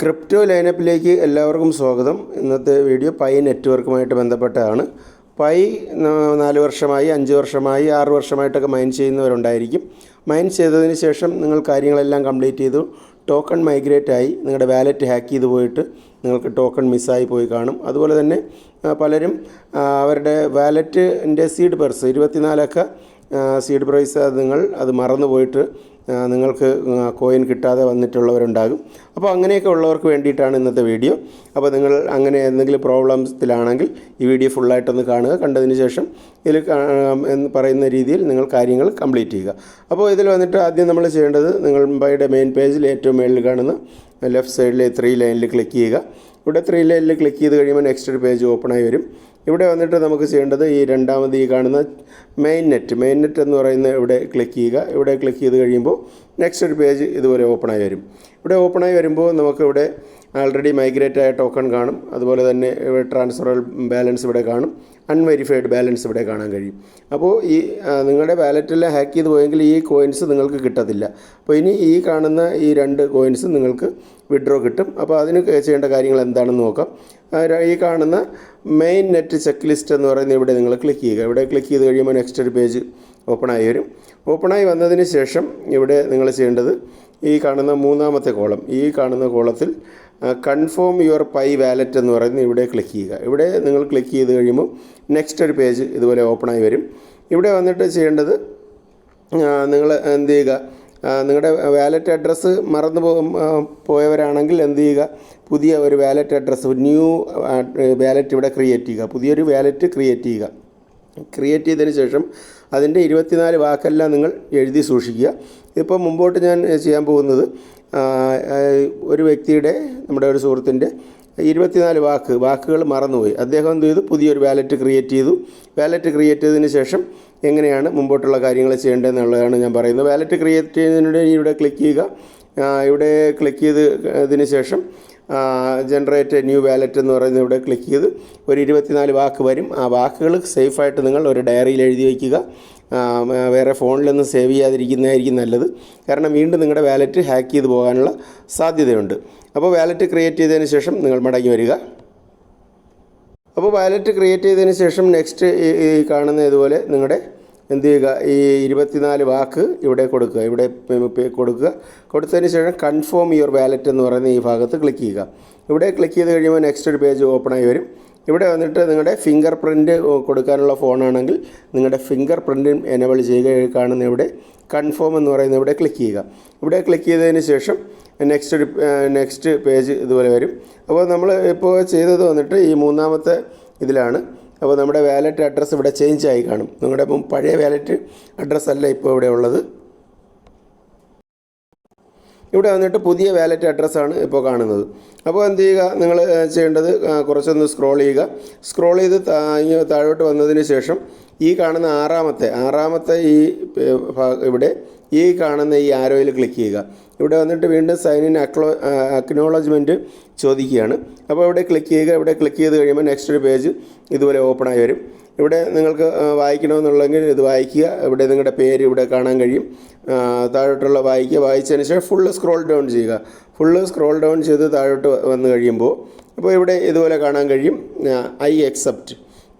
Crypto ലൈനപ്പിലേക്ക് എല്ലാവർക്കും സ്വാഗതം. ഇന്നത്തെ വീഡിയോ പൈ നെറ്റ്വർക്കുമായിട്ട് ബന്ധപ്പെട്ടതാണ്. പൈ നാല് വർഷമായി അഞ്ച് വർഷമായി ആറ് വർഷമായിട്ടൊക്കെ മൈൻ ചെയ്യുന്നവരുണ്ടായിരിക്കും. മൈൻ ചെയ്തതിന് ശേഷം നിങ്ങൾ കാര്യങ്ങളെല്ലാം കംപ്ലീറ്റ് ചെയ്തു. ടോക്കൺ മൈഗ്രേറ്റ് ആയി. നിങ്ങളുടെ വാലറ്റ് ഹാക്ക് ചെയ്ത് പോയിട്ട് നിങ്ങൾക്ക് ടോക്കൺ മിസ്സായി പോയി കാണും. അതുപോലെ തന്നെ പലരും അവരുടെ വാലറ്റിന്റെ സീഡ് പേഴ്സ് ഇരുപത്തിനാലൊക്കെ സീഡ് പ്രൈസ് നിങ്ങൾ അത് മറന്നു പോയിട്ട് നിങ്ങൾക്ക് കോയിൻ കിട്ടാതെ വന്നിട്ടുള്ളവരുണ്ടാകും. അപ്പോൾ അങ്ങനെയൊക്കെ ഉള്ളവർക്ക് വേണ്ടിയിട്ടാണ് ഇന്നത്തെ വീഡിയോ. അപ്പോൾ നിങ്ങൾ അങ്ങനെ എന്തെങ്കിലും പ്രോബ്ലംസിലാണെങ്കിൽ ഈ വീഡിയോ ഫുള്ളായിട്ടൊന്ന് കാണുക. കണ്ടതിന് ശേഷം ഇതിൽ എന്ന് പറയുന്ന രീതിയിൽ നിങ്ങൾ കാര്യങ്ങൾ കംപ്ലീറ്റ് ചെയ്യുക. അപ്പോൾ ഇതിൽ വന്നിട്ട് ആദ്യം നമ്മൾ ചെയ്യേണ്ടത് നിങ്ങൾ മുംബൈയുടെ മെയിൻ പേജിൽ ഏറ്റവും മേളിൽ കാണുന്ന ലെഫ്റ്റ് സൈഡിലെ ത്രീ ലൈനിൽ ക്ലിക്ക് ചെയ്യുക. ഇവിടെ ത്രീ ലൈനിൽ ക്ലിക്ക് ചെയ്ത് കഴിയുമ്പോൾ നെക്സ്റ്റ് ഒരു പേജ് ഓപ്പണായി വരും. ഇവിടെ വന്നിട്ട് നമുക്ക് ചെയ്യേണ്ടത് ഈ രണ്ടാമത് ഈ കാണുന്ന മെയിൻ നെറ്റ് മെയിൻ നെറ്റ് എന്ന് പറയുന്ന ഇവിടെ ക്ലിക്ക് ചെയ്യുക. ഇവിടെ ക്ലിക്ക് ചെയ്ത് കഴിയുമ്പോൾ നെക്സ്റ്റ് ഒരു പേജ് ഇതുപോലെ ഓപ്പണായി വരും. ഇവിടെ ഓപ്പണായി വരുമ്പോൾ നമുക്കിവിടെ ആൾറെഡി മൈഗ്രേറ്റ് ആയ ടോക്കൺ കാണും. അതുപോലെ തന്നെ ട്രാൻസ്ഫർ ബാലൻസ് ഇവിടെ കാണും. അൺവെരിഫൈഡ് ബാലൻസ് ഇവിടെ കാണാൻ കഴിയും. അപ്പോൾ ഈ നിങ്ങളുടെ വാലറ്റിൽ ഹാക്ക് ചെയ്ത് പോയെങ്കിൽ ഈ കോയിൻസ് നിങ്ങൾക്ക് കിട്ടത്തില്ല. അപ്പോൾ ഇനി ഈ കാണുന്ന ഈ രണ്ട് കോയിൻസ് നിങ്ങൾക്ക് വിഡ്രോ കിട്ടും. അപ്പോൾ അതിന് ചെയ്യേണ്ട കാര്യങ്ങൾ എന്താണെന്ന് നോക്കാം. ഈ കാണുന്ന മെയിൻ നെറ്റ് ചെക്ക് ലിസ്റ്റ് എന്ന് പറയുന്നത് ഇവിടെ നിങ്ങൾ ക്ലിക്ക് ചെയ്യുക. ഇവിടെ ക്ലിക്ക് ചെയ്ത് കഴിയുമ്പോൾ നെക്സ്റ്റ് ഒരു പേജ് ഓപ്പണായി വരും. ഓപ്പണായി വന്നതിന് ശേഷം ഇവിടെ നിങ്ങൾ ചെയ്യേണ്ടത് ഈ കാണുന്ന മൂന്നാമത്തെ കോളം ഈ കാണുന്ന കോളത്തിൽ കൺഫേം യുവർ പൈ വാലറ്റ് എന്ന് പറയുന്നത് ഇവിടെ ക്ലിക്ക് ചെയ്യുക. ഇവിടെ നിങ്ങൾ ക്ലിക്ക് ചെയ്ത് കഴിയുമ്പോൾ നെക്സ്റ്റ് ഒരു പേജ് ഇതുപോലെ ഓപ്പണായി വരും. ഇവിടെ വന്നിട്ട് ചെയ്യേണ്ടത് നിങ്ങൾ എന്ത് ചെയ്യുക? നിങ്ങളുടെ വാലറ്റ് അഡ്രസ്സ് മറന്നു പോയവരാണെങ്കിൽ എന്ത് ചെയ്യുക? പുതിയ ഒരു വാലറ്റ് അഡ്രസ്സ് ന്യൂ വാലറ്റ് ഇവിടെ ക്രിയേറ്റ് ചെയ്യുക. പുതിയൊരു വാലറ്റ് ക്രിയേറ്റ് ചെയ്യുക. ക്രിയേറ്റ് ചെയ്തതിന് ശേഷം അതിന്റെ ഇരുപത്തിനാല് വാക്കെല്ലാം നിങ്ങൾ എഴുതി സൂക്ഷിക്കുക. ഇപ്പോൾ മുമ്പോട്ട് ഞാൻ ചെയ്യാൻ പോകുന്നത് ഒരു വ്യക്തിയുടെ നമ്മുടെ ഒരു സുഹൃത്തിന്റെ ഇരുപത്തിനാല് വാക്ക് വാക്കുകൾ മറന്നുപോയി. അദ്ദേഹം എന്ത് ചെയ്തു? പുതിയൊരു വാലറ്റ് ക്രിയേറ്റ് ചെയ്തു. വാലറ്റ് ക്രിയേറ്റ് ചെയ്തതിന് ശേഷം എങ്ങനെയാണ് മുമ്പോട്ടുള്ള കാര്യങ്ങൾ ചെയ്യേണ്ടതെന്നുള്ളതാണ് ഞാൻ പറയുന്നത്. വാലറ്റ് ക്രിയേറ്റ് ചെയ്യുന്നതിന് ഇവിടെ ക്ലിക്ക് ചെയ്യുക. ഇവിടെ ക്ലിക്ക് ചെയ്ത് ഇതിന് ശേഷം ജനറേറ്റ് ന്യൂ വാലറ്റ് എന്ന് പറയുന്നത് ഇവിടെ ക്ലിക്ക് ചെയ്ത് ഒരു ഇരുപത്തിനാല് വാക്ക് വരും. ആ വാക്കുകൾ സേഫായിട്ട് നിങ്ങൾ ഒരു ഡയറിയിൽ എഴുതി വയ്ക്കുക. വേറെ ഫോണിലൊന്നും സേവ് ചെയ്യാതിരിക്കുന്നതായിരിക്കും നല്ലത്. കാരണം വീണ്ടും നിങ്ങളുടെ വാലറ്റ് ഹാക്ക് ചെയ്ത് പോകാനുള്ള സാധ്യതയുണ്ട്. അപ്പോൾ വാലറ്റ് ക്രിയേറ്റ് ചെയ്തതിന് ശേഷം നിങ്ങൾ മടങ്ങി വരിക. അപ്പോൾ വാലറ്റ് ക്രിയേറ്റ് ചെയ്തതിന് ശേഷം നെക്സ്റ്റ് ഈ കാണുന്ന ഇതുപോലെ നിങ്ങളുടെ എന്ത് ചെയ്യുക? ഈ ഇരുപത്തിനാല് വാക്ക് ഇവിടെ കൊടുക്കുക. ഇവിടെ കൊടുക്കുക. കൊടുത്തതിന് ശേഷം കൺഫേം യുവർ വാലറ്റ് എന്ന് പറയുന്ന ഈ ഭാഗത്ത് ക്ലിക്ക് ചെയ്യുക. ഇവിടെ ക്ലിക്ക് ചെയ്ത് കഴിയുമ്പോൾ നെക്സ്റ്റ് ഒരു പേജ് ഓപ്പണായി വരും. ഇവിടെ വന്നിട്ട് നിങ്ങളുടെ ഫിംഗർ പ്രിന്റ് കൊടുക്കാനുള്ള ഫോണാണെങ്കിൽ നിങ്ങളുടെ ഫിംഗർ പ്രിന്റും എനബിൾ ചെയ്യുക കാണുന്ന ഇവിടെ കൺഫേം എന്ന് പറയുന്ന ഇവിടെ ക്ലിക്ക് ചെയ്യുക. ഇവിടെ ക്ലിക്ക് ചെയ്തതിന് ശേഷം നെക്സ്റ്റ് നെക്സ്റ്റ് പേജ് ഇതുപോലെ വരും. അപ്പോൾ നമ്മൾ ഇപ്പോൾ ചെയ്തത് വന്നിട്ട് ഈ മൂന്നാമത്തെ ഇതിലാണ്. അപ്പോൾ നമ്മുടെ വാലറ്റ് അഡ്രസ്സ് ഇവിടെ ചേഞ്ച് ആയി കാണും. നിങ്ങളുടെ പഴയ വാലറ്റ് അഡ്രസ്സല്ല ഇപ്പോൾ ഇവിടെ ഉള്ളത്. ഇവിടെ വന്നിട്ട് പുതിയ വാലറ്റ് അഡ്രസ്സാണ് ഇപ്പോൾ കാണുന്നത്. അപ്പോൾ എന്ത് ചെയ്യുക? നിങ്ങൾ ചെയ്യേണ്ടത് കുറച്ചൊന്ന് സ്ക്രോൾ ചെയ്യുക. സ്ക്രോൾ ചെയ്ത് താഴോട്ട് വന്നതിന് ശേഷം ഈ കാണുന്ന ആറാമത്തെ ആറാമത്തെ ഈ ഇവിടെ ഈ കാണുന്ന ഈ ആരോയിൽ ക്ലിക്ക് ചെയ്യുക. ഇവിടെ വന്നിട്ട് വീണ്ടും സൈൻ ഇൻ അക്ലോ അക്നോളജ്മെന്റ് ചോദിക്കുകയാണ്. അപ്പോൾ ഇവിടെ ക്ലിക്ക് ചെയ്യുക. ഇവിടെ ക്ലിക്ക് ചെയ്ത് കഴിയുമ്പോൾ നെക്സ്റ്റ് ഒരു പേജ് ഇതുപോലെ ഓപ്പൺ ആയി വരും. ഇവിടെ നിങ്ങൾക്ക് വായിക്കണമെന്നുള്ളെങ്കിൽ ഇത് വായിക്കുക. ഇവിടെ നിങ്ങളുടെ പേര് ഇവിടെ കാണാൻ കഴിയും. താഴോട്ടുള്ള വായിക്കുക. വായിച്ചതിന് ശേഷം ഫുള്ള് സ്ക്രോൾ ഡൗൺ ചെയ്യുക. ഫുള്ള് സ്ക്രോൾ ഡൗൺ ചെയ്ത് താഴോട്ട് വന്നു കഴിയുമ്പോൾ അപ്പോൾ ഇവിടെ ഇതുപോലെ കാണാൻ കഴിയും. ഐ അക്സെപ്റ്റ്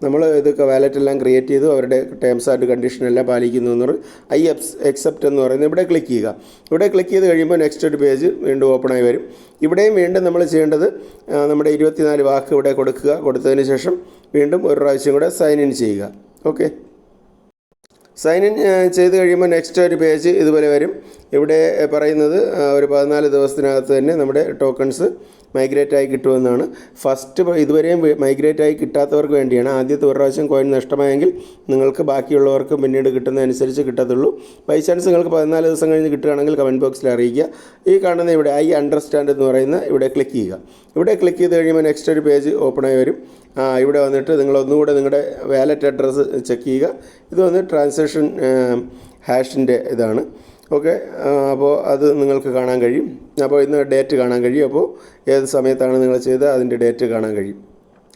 നമ്മൾ ഇതൊക്കെ വാലറ്റ് എല്ലാം ക്രിയേറ്റ് ചെയ്തു അവരുടെ ടേംസ് ആൻഡ് കണ്ടീഷൻ എല്ലാം പാലിക്കുന്നു എന്ന് പറയും ഐ എപ്സ് എക്സെപ്റ്റ് എന്ന് പറയുന്നത് ഇവിടെ ക്ലിക്ക് ചെയ്യുക. ഇവിടെ ക്ലിക്ക് ചെയ്ത് കഴിയുമ്പോൾ നെക്സ്റ്റ് ഒരു പേജ് വീണ്ടും ഓപ്പണായി വരും. ഇവിടെയും വീണ്ടും നമ്മൾ ചെയ്യേണ്ടത് നമ്മുടെ ഇരുപത്തിനാല് വാക്ക് ഇവിടെ കൊടുക്കുക. കൊടുത്തതിന് ശേഷം വീണ്ടും ഒരു പ്രാവശ്യം കൂടെ സൈൻ ഇൻ ചെയ്യുക. ഓക്കെ സൈൻ ഇൻ ചെയ്ത് കഴിയുമ്പോൾ നെക്സ്റ്റ് ഒരു പേജ് ഇതുപോലെ വരും. ഇവിടെ പറയുന്നത് ഒരു പതിനാല് ദിവസത്തിനകത്ത് തന്നെ നമ്മുടെ ടോക്കൺസ് മൈഗ്രേറ്റ് ആയി കിട്ടുമെന്നാണ്. ഫസ്റ്റ് ഇതുവരെയും മൈഗ്രേറ്റ് ആയി കിട്ടാത്തവർക്ക് വേണ്ടിയാണ് ആദ്യത്തെ ഒരു പ്രാവശ്യം കോയിൻ നഷ്ടമായെങ്കിൽ നിങ്ങൾക്ക് ബാക്കിയുള്ളവർക്ക് പിന്നീട് കിട്ടുന്നതനുസരിച്ച് കിട്ടത്തുള്ളൂ. ബൈ ചാൻസ് നിങ്ങൾക്ക് പതിനാല് ദിവസം കഴിഞ്ഞ് കിട്ടുകയാണെങ്കിൽ കമന്റ് ബോക്സിൽ അറിയിക്കുക. ഈ കാണുന്ന ഇവിടെ ഐ അണ്ടർസ്റ്റാൻഡ് എന്ന് പറയുന്ന ഇവിടെ ക്ലിക്ക് ചെയ്യുക. ഇവിടെ ക്ലിക്ക് ചെയ്ത് കഴിയുമ്പോൾ നെക്സ്റ്റ് ഒരു പേജ് ഓപ്പണായി വരും. ഇവിടെ വന്നിട്ട് നിങ്ങൾ ഒന്നുകൂടെ നിങ്ങളുടെ വാലറ്റ് അഡ്രസ്സ് ചെക്ക് ചെയ്യുക. ഇത് വന്ന് ട്രാൻസാക്ഷൻ ഹാഷിന്റെ ഇതാണ്. ഓക്കെ അപ്പോൾ അത് നിങ്ങൾക്ക് കാണാൻ കഴിയും. അപ്പോൾ ഇന്ന് ഡേറ്റ് കാണാൻ കഴിയും. അപ്പോൾ ഏത് സമയത്താണ് നിങ്ങൾ ചെയ്തത്? അതിന്റെ ഡേറ്റ് കാണാൻ കഴിയും.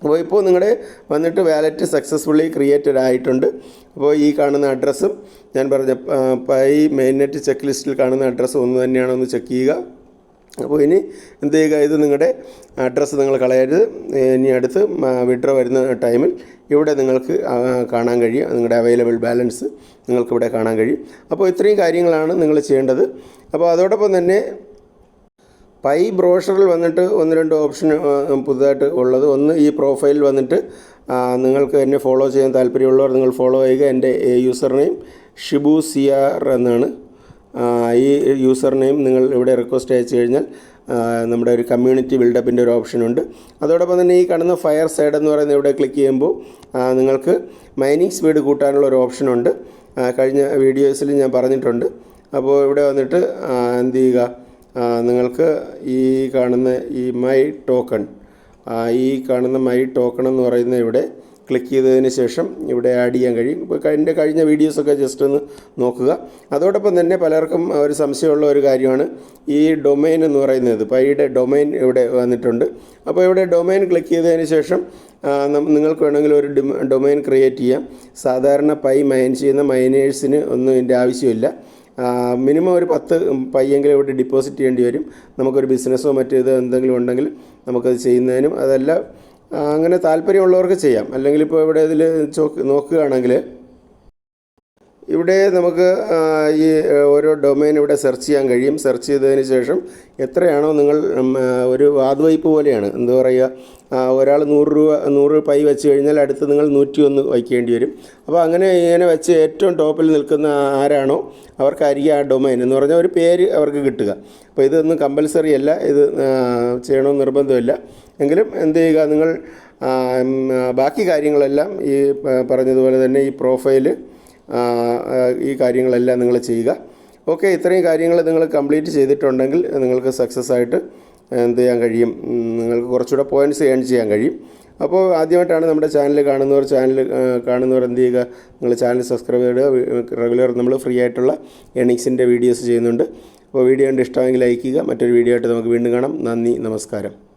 അപ്പോൾ ഇപ്പോൾ നിങ്ങളുടെ വന്നിട്ട് വാലറ്റ് സക്സസ്ഫുള്ളി ക്രിയേറ്റഡ് ആയിട്ടുണ്ട്. അപ്പോൾ ഈ കാണുന്ന അഡ്രസ്സും ഞാൻ പറഞ്ഞ ഈ മെയിൻ നെറ്റ് ചെക്ക് ലിസ്റ്റിൽ കാണുന്ന അഡ്രസ്സും ഒന്ന് തന്നെയാണോ ഒന്ന് ചെക്ക് ചെയ്യുക. അപ്പോൾ ഇനി എന്ത് ചെയ്യുക? ഇത് നിങ്ങളുടെ അഡ്രസ്സ് നിങ്ങൾ കളയരുത്. ഇനി അടുത്ത് വിഡ്രോ വരുന്ന ടൈമിൽ ഇവിടെ നിങ്ങൾക്ക് കാണാൻ കഴിയും. നിങ്ങളുടെ അവൈലബിൾ ബാലൻസ് നിങ്ങൾക്ക് ഇവിടെ കാണാൻ കഴിയും. അപ്പോൾ ഇത്രയും കാര്യങ്ങളാണ് നിങ്ങൾ ചെയ്യേണ്ടത്. അപ്പോൾ അതോടൊപ്പം തന്നെ പൈ ബ്രോഷറിൽ വന്നിട്ട് ഒന്ന് രണ്ട് ഓപ്ഷൻ പുതുതായിട്ട് ഉള്ളത്. ഒന്ന് ഈ പ്രൊഫൈലിൽ വന്നിട്ട് നിങ്ങൾക്ക് എന്നെ ഫോളോ ചെയ്യാൻ താല്പര്യമുള്ളവർ നിങ്ങൾ ഫോളോ ചെയ്യുക. എന്റെ യൂസർ നെയിം ഷിബു സിയാർ എന്നാണ്. ഈ യൂസർ നെയിം നിങ്ങൾ ഇവിടെ റിക്വസ്റ്റ് അയച്ചു കഴിഞ്ഞാൽ നമ്മുടെ ഒരു കമ്മ്യൂണിറ്റി ബിൽഡപ്പിന്റെ ഒരു ഓപ്ഷനുണ്ട് അതോടൊപ്പം തന്നെ ഈ കാണുന്ന ഫയർ സൈഡ് എന്ന് പറയുന്ന ഇവിടെ ക്ലിക്ക് ചെയ്യുമ്പോൾ നിങ്ങൾക്ക് മൈനിങ് സ്പീഡ് കൂട്ടാനുള്ള ഒരു ഓപ്ഷനുണ്ട് കഴിഞ്ഞ വീഡിയോസിൽ ഞാൻ പറഞ്ഞിട്ടുണ്ട്. അപ്പോൾ ഇവിടെ വന്നിട്ട് എന്ത് ചെയ്യുക? നിങ്ങൾക്ക് ഈ കാണുന്ന ഈ മൈ ടോക്കൺ ഈ കാണുന്ന മൈ ടോക്കൺ എന്ന് പറയുന്ന ഇവിടെ ക്ലിക്ക് ചെയ്തതിന് ശേഷം ഇവിടെ ആഡ് ചെയ്യാൻ കഴിയും. ഇപ്പോൾ എന്റെ കഴിഞ്ഞ വീഡിയോസൊക്കെ ജസ്റ്റ് ഒന്ന് നോക്കുക. അതോടൊപ്പം തന്നെ പലർക്കും ഒരു സംശയമുള്ള ഒരു കാര്യമാണ്. ഈ ഡൊമൈൻ എന്ന് പറയുന്നത് പൈയുടെ ഡൊമൈൻ ഇവിടെ വന്നിട്ടുണ്ട്. അപ്പോൾ ഇവിടെ ഡൊമൈൻ ക്ലിക്ക് ചെയ്തതിന് ശേഷം നിങ്ങൾക്ക് വേണമെങ്കിൽ ഒരു ഡൊമൈൻ ക്രിയേറ്റ് ചെയ്യാം. സാധാരണ പൈ മൈൻ ചെയ്യുന്ന മൈനേഴ്സിന് ഒന്നും ഇതിന്റെ ആവശ്യമില്ല. മിനിമം ഒരു പത്ത് പയ്യെങ്കിലും ഇവിടെ ഡിപ്പോസിറ്റ് ചെയ്യേണ്ടി വരും. നമുക്കൊരു ബിസിനസ്സോ മറ്റേതോ എന്തെങ്കിലും ഉണ്ടെങ്കിൽ നമുക്കത് ചെയ്യുന്നതിനും അതല്ല അങ്ങനെ താല്പര്യമുള്ളവർക്ക് ചെയ്യാം. അല്ലെങ്കിൽ ഇപ്പോൾ ഇവിടെ ഇതിൽ ചോക്ക് നോക്കുകയാണെങ്കിൽ ഇവിടെ നമുക്ക് ഈ ഓരോ ഡൊമൈൻ ഇവിടെ സെർച്ച് ചെയ്യാൻ കഴിയും. സെർച്ച് ചെയ്തതിന് ശേഷം എത്രയാണോ നിങ്ങൾ ഒരു വാതുവയ്പ് പോലെയാണ്. എന്താ പറയുക ഒരാൾ നൂറ് രൂപ നൂറ് പൈ വെച്ച് കഴിഞ്ഞാൽ അടുത്ത് നിങ്ങൾ നൂറ്റി ഒന്ന് വയ്ക്കേണ്ടി വരും. അപ്പോൾ അങ്ങനെ ഇങ്ങനെ വെച്ച് ഏറ്റവും ടോപ്പിൽ നിൽക്കുന്ന ആരാണോ അവർക്കായിരിക്കും ആ ഡൊമൈൻ. എന്ന് പറഞ്ഞാൽ ഒരു പേര് അവർക്ക് കിട്ടുക. അപ്പോൾ ഇതൊന്നും കമ്പൽസറി അല്ല. ഇത് ചെയ്യണമെന്ന് നിർബന്ധമില്ല. എങ്കിലും എന്ത് ചെയ്യുക നിങ്ങൾ ബാക്കി കാര്യങ്ങളെല്ലാം ഈ പറഞ്ഞതുപോലെ തന്നെ ഈ പ്രൊഫൈൽ ഈ കാര്യങ്ങളെല്ലാം നിങ്ങൾ ചെയ്യുക. ഓക്കെ ഇത്രയും കാര്യങ്ങൾ നിങ്ങൾ കംപ്ലീറ്റ് ചെയ്തിട്ടുണ്ടെങ്കിൽ നിങ്ങൾക്ക് സക്സസ് ആയിട്ട് എന്ത് ചെയ്യാൻ കഴിയും? നിങ്ങൾക്ക് കുറച്ചുകൂടെ പോയിന്റ്സ് ഏൺ ചെയ്യാൻ കഴിയും. അപ്പോൾ ആദ്യമായിട്ടാണ് നമ്മുടെ ചാനൽ കാണുന്നവർ ചാനൽ കാണുന്നവർ എന്ത് ചെയ്യുക? നിങ്ങൾ ചാനൽ സബ്സ്ക്രൈബ് ചെയ്യുക. റെഗുലർ നമ്മൾ ഫ്രീ ആയിട്ടുള്ള ഏണിങ്സിന്റെ വീഡിയോസ് ചെയ്യുന്നുണ്ട്. അപ്പോൾ വീഡിയോ കണ്ട് ഇഷ്ടമെങ്കിൽ ലൈക്ക് ചെയ്യുക. മറ്റൊരു വീഡിയോ ആയിട്ട് നമുക്ക് വീണ്ടും കാണാം. നന്ദി നമസ്കാരം.